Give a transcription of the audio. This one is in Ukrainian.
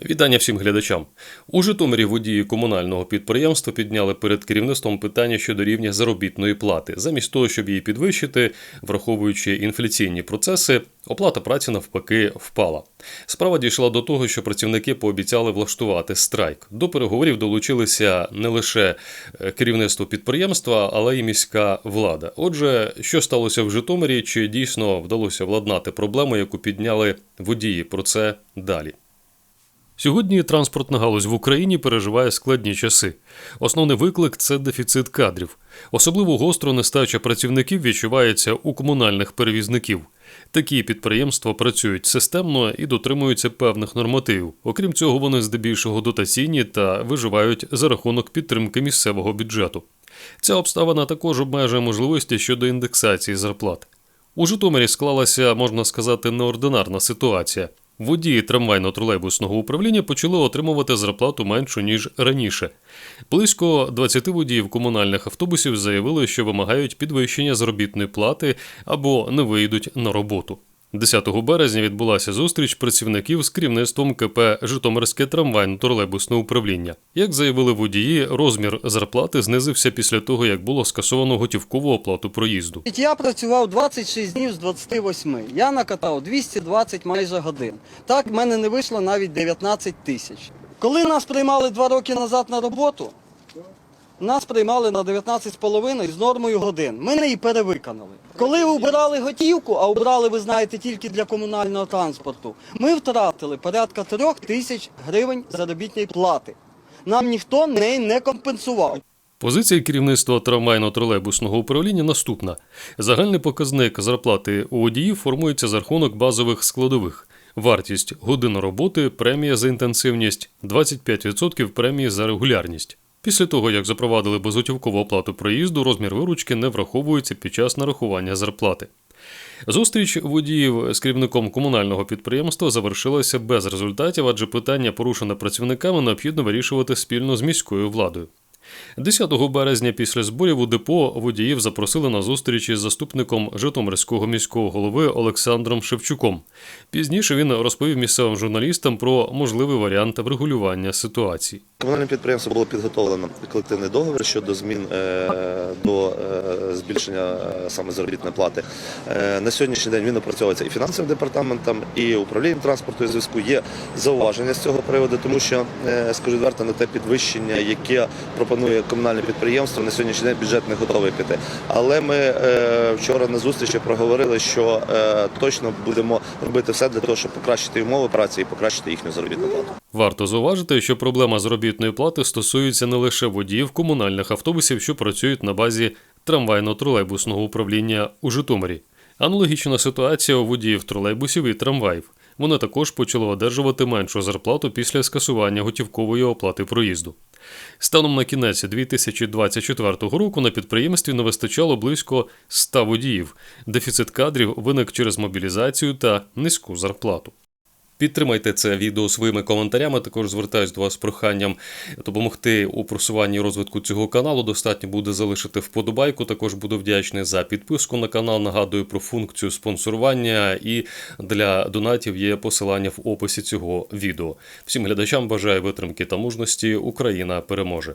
Вітання всім глядачам. У Житомирі водії комунального підприємства підняли перед керівництвом питання щодо рівня заробітної плати. Замість того, щоб її підвищити, враховуючи інфляційні процеси, оплата праці навпаки впала. Справа дійшла до того, що працівники пообіцяли влаштувати страйк. До переговорів долучилися не лише е, керівництво підприємства, але й міська влада. Отже, що сталося в Житомирі? Чи дійсно вдалося владнати проблему, яку підняли водії? Про це далі. Сьогодні транспортна галузь в Україні переживає складні часи. Основний виклик це дефіцит кадрів. Особливо гостро нестача працівників відчувається у комунальних перевізників. Такі підприємства працюють системно і дотримуються певних нормативів. Окрім цього, вони здебільшого дотаційні та виживають за рахунок підтримки місцевого бюджету. Ця обставина також обмежує можливості щодо індексації зарплат. У Житомирі склалася, можна сказати, неординарна ситуація. Водії трамвайно-тролейбусного управління почали отримувати зарплату меншу ніж раніше. Близько 20 водіїв комунальних автобусів заявили, що вимагають підвищення заробітної плати або не вийдуть на роботу. 10 березня відбулася зустріч працівників з керівництвом КП Житомирське трамвайно-тролейбусне управління. Як заявили водії, розмір зарплати знизився після того, як було скасовано готівкову оплату проїзду. Я працював 26 днів з 28. Я накатав 220 майже годин. Так в мене не вийшло навіть 19 тисяч. Коли нас приймали два роки назад на роботу, нас приймали на 19,5 з нормою годин. Ми не її перевиконали. Коли убирали готівку, а убрали, ви знаєте, тільки для комунального транспорту, ми втратили порядка 3 тисяч гривень заробітної плати. Нам ніхто неї не компенсував. Позиція керівництва трамвайно-тролейбусного управління наступна: загальний показник зарплати у водіїв формується за рахунок базових складових. Вартість годин роботи, премія за інтенсивність, 25% премії за регулярність. Після того, як запровадили безготівкову оплату проїзду, розмір виручки не враховується під час нарахування зарплати. Зустріч водіїв з керівником комунального підприємства завершилася без результатів, адже питання, порушене працівниками, необхідно вирішувати спільно з міською владою. 10 березня після зборів у депо водіїв запросили на зустріч із заступником Житомирського міського голови Олександром Шевчуком. Пізніше він розповів місцевим журналістам про можливий варіант врегулювання ситуації. Комунальним підприємством було підготовлено колективний договір щодо змін е, до е, збільшення е, саме заробітної плати. На сьогоднішній день він опрацьовується і фінансовим департаментом, і управлінням транспорту і зв'язку. Є зауваження з цього приводу, тому що скажу відверто, на те підвищення, яке пропонує комунальне підприємство, на сьогоднішній день бюджет не готовий піти. Але ми вчора на зустрічі проговорили, що точно будемо робити все для того, щоб покращити умови праці і покращити їхню заробітну плату. Варто зауважити, що проблема заробітної плати стосується не лише водіїв комунальних автобусів, що працюють на базі трамвайно-тролейбусного управління у Житомирі. Аналогічна ситуація у водіїв тролейбусів і трамваїв. Вони також почали одержувати меншу зарплату після скасування готівкової оплати проїзду. Станом на кінець 2024 року на підприємстві не вистачало близько 100 водіїв. Дефіцит кадрів виник через мобілізацію та низьку зарплату. Підтримайте це відео своїми коментарями. Також звертаюсь до вас з проханням допомогти у просуванні розвитку цього каналу. Достатньо буде залишити вподобайку. Також буду вдячний за підписку на канал. Нагадую про функцію спонсорування і для донатів є посилання в описі цього відео. Всім глядачам бажаю витримки та мужності. Україна переможе.